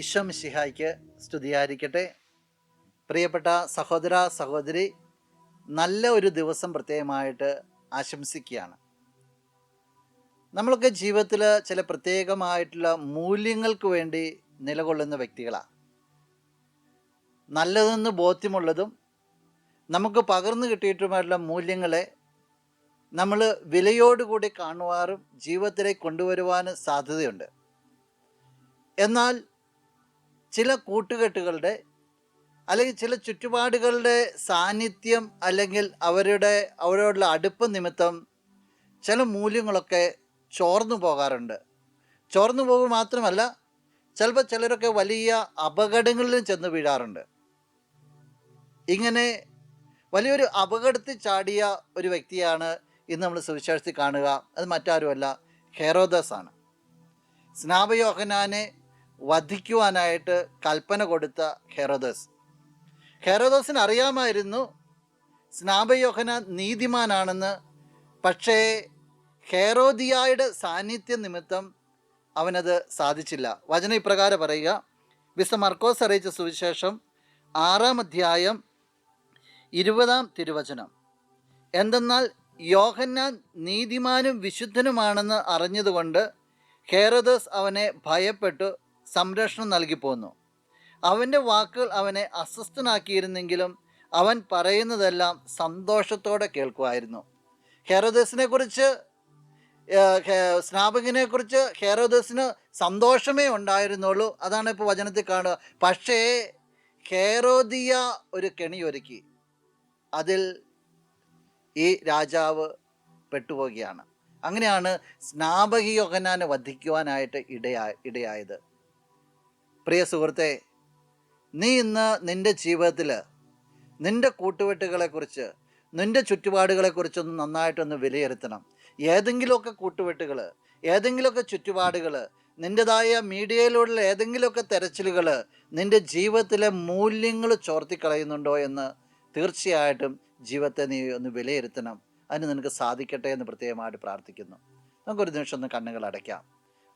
ഈശോ മിശിഹായ്ക്ക് സ്തുതിയായിരിക്കട്ടെ. പ്രിയപ്പെട്ട സഹോദര സഹോദരി നല്ല ഒരു ദിവസം പ്രത്യേകമായിട്ട് ആശംസിക്കുകയാണ്. നമ്മളൊക്കെ ജീവിതത്തിൽ ചില പ്രത്യേകമായിട്ടുള്ള മൂല്യങ്ങൾക്ക് വേണ്ടി നിലകൊള്ളുന്ന വ്യക്തികളാണ് നല്ലതെന്ന് ബോധ്യമുള്ളതും നമുക്ക് പകർന്നു കിട്ടിയിട്ടുമായിട്ടുള്ള മൂല്യങ്ങളെ നമ്മൾ വിലയോടുകൂടി കാണുവാറും ജീവിതത്തിലേക്ക് കൊണ്ടുവരുവാനും സാധ്യതയുണ്ട്. എന്നാൽ ചില കൂട്ടുകെട്ടുകളുടെ അല്ലെങ്കിൽ ചില ചുറ്റുപാടുകളുടെ സാന്നിധ്യം അല്ലെങ്കിൽ അവരുടെ അവരോടുള്ള അടുപ്പം നിമിത്തം ചില മൂല്യങ്ങളൊക്കെ ചോർന്നു പോകാറുണ്ട്. ചോർന്നു പോകുക മാത്രമല്ല ചിലപ്പോൾ ചിലരൊക്കെ വലിയ അപകടങ്ങളിലും ചെന്ന് വീഴാറുണ്ട്. ഇങ്ങനെ വലിയൊരു അപകടത്തിൽ ചാടിയ ഒരു വ്യക്തിയാണ് ഇന്ന് നമ്മൾ സുവിശേഷത്തിൽ കാണുക. അത് മറ്റാരുമല്ല ഹെറോദസ് ആണ് സ്നാപയോഹനാനെ വധിക്കുവാനായിട്ട് കൽപ്പന കൊടുത്ത ഹെറോദസ്. ഹെറോദസിന് അറിയാമായിരുന്നു സ്നാപയോഹന നീതിമാനാണെന്ന്. പക്ഷേ ഹെറോദിയായുടെ സാന്നിധ്യ നിമിത്തം അവനത് സാധിച്ചില്ല. വചന ഇപ്രകാരം പറയുക. വിസ മർക്കോസ് അറിയിച്ച സുവിശേഷം ആറാം അധ്യായം ഇരുപതാം തിരുവചനം. എന്തെന്നാൽ യോഹന്നാൻ നീതിമാനും വിശുദ്ധനുമാണെന്ന് അറിഞ്ഞതുകൊണ്ട് ഹേറോദസ് അവനെ ഭയപ്പെട്ടു സംരക്ഷണം നൽകി പോന്നു. അവന്റെ വാക്കുകൾ അവനെ അസ്വസ്ഥനാക്കിയിരുന്നെങ്കിലും അവൻ പറയുന്നതെല്ലാം സന്തോഷത്തോടെ കേൾക്കുമായിരുന്നു. ഹെറോദസിനെ കുറിച്ച് സ്നാപകനെ കുറിച്ച് ഹെറോദസിന് സന്തോഷമേ ഉണ്ടായിരുന്നുള്ളൂ. അതാണ് ഇപ്പോൾ വചനത്തിൽ കാണുക. പക്ഷേ ഹെറോദിയ ഒരു കെണിയൊരുക്കി അതിൽ ഈ രാജാവ് പെട്ടുപോവുകയാണ്. അങ്ങനെയാണ് സ്നാപകി യോഹനാനെ വധിക്കുവാനായിട്ട് ഇടയാ ഇടയായത്. പ്രിയ സുഹൃത്തെ നീ ഇന്ന് നിന്റെ ജീവിതത്തിൽ നിന്റെ കൂട്ടുകെട്ടുകളെക്കുറിച്ച് നിന്റെ ചുറ്റുപാടുകളെക്കുറിച്ചൊന്ന് നന്നായിട്ടൊന്ന് വിലയിരുത്തണം. ഏതെങ്കിലുമൊക്കെ കൂട്ടുകെട്ടുകൾ ഏതെങ്കിലുമൊക്കെ ചുറ്റുപാടുകൾ നിന്റെതായ മീഡിയയിലുള്ള ഏതെങ്കിലുമൊക്കെ തെരച്ചിലുകൾ നിന്റെ ജീവിതത്തിലെ മൂല്യങ്ങൾ ചോർത്തിക്കളയുന്നുണ്ടോ എന്ന് തീർച്ചയായിട്ടും ജീവിതത്തെ നീ ഒന്ന് വിലയിരുത്തണം. അതിന് നിനക്ക് സാധിക്കട്ടെ എന്ന് പ്രത്യേകമായിട്ട് പ്രാർത്ഥിക്കുന്നു. നമുക്കൊരു നിമിഷം ഒന്ന് കണ്ണുകൾ അടയ്ക്കാം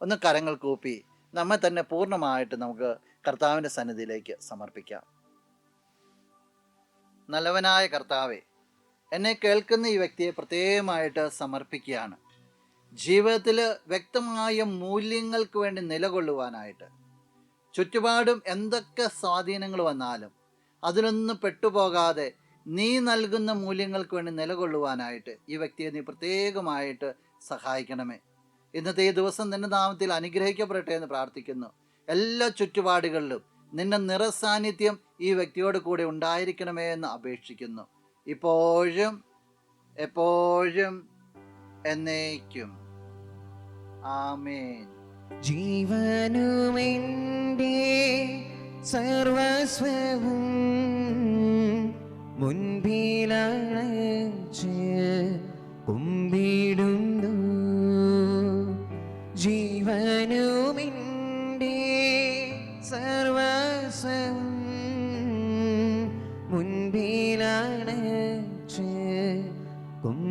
ഒന്ന് കരങ്ങൾ കൂപ്പി. നമ്മെ തന്നെ പൂർണമായിട്ട് നമുക്ക് കർത്താവിന്റെ സന്നിധിയിലേക്ക് സമർപ്പിക്കാം. നല്ലവനായ കർത്താവെ എന്നെ കേൾക്കുന്ന ഈ വ്യക്തിയെ പ്രത്യേകമായിട്ട് സമർപ്പിക്കുകയാണ്. ജീവിതത്തിൽ വ്യക്തമായ മൂല്യങ്ങൾക്ക് വേണ്ടി നിലകൊള്ളുവാനായിട്ട്. ചുറ്റുപാടും എന്തൊക്കെ സ്വാധീനങ്ങൾ വന്നാലും അതിലൊന്നും പെട്ടുപോകാതെ നീ നൽകുന്ന മൂല്യങ്ങൾക്ക് വേണ്ടി നിലകൊള്ളുവാനായിട്ട് ഈ വ്യക്തിയെ നീ പ്രത്യേകമായിട്ട് സഹായിക്കണമേ. ഇന്നത്തെ ഈ ദിവസം നിന്റെ നാമത്തിൽ അനുഗ്രഹിക്കപ്പെടട്ടെ എന്ന് പ്രാർത്ഥിക്കുന്നു. എല്ലാ ചുറ്റുപാടുകളിലും നിന്റെ നിറസാന്നിധ്യം ഈ വ്യക്തിയോട് കൂടെ ഉണ്ടായിരിക്കണമേ എന്ന് അപേക്ഷിക്കുന്നു. ഇപ്പോഴും എപ്പോഴും എന്നേക്കും. ആമേൻ. ജീവനുമെന്റെ സർവസ്വവും മുൻപിലണച്ച് കുമ്പിടുന്നു ജീവനുമെന്റെ സർവസം മുൻപിലാണ് കുമ്പിടുന്നു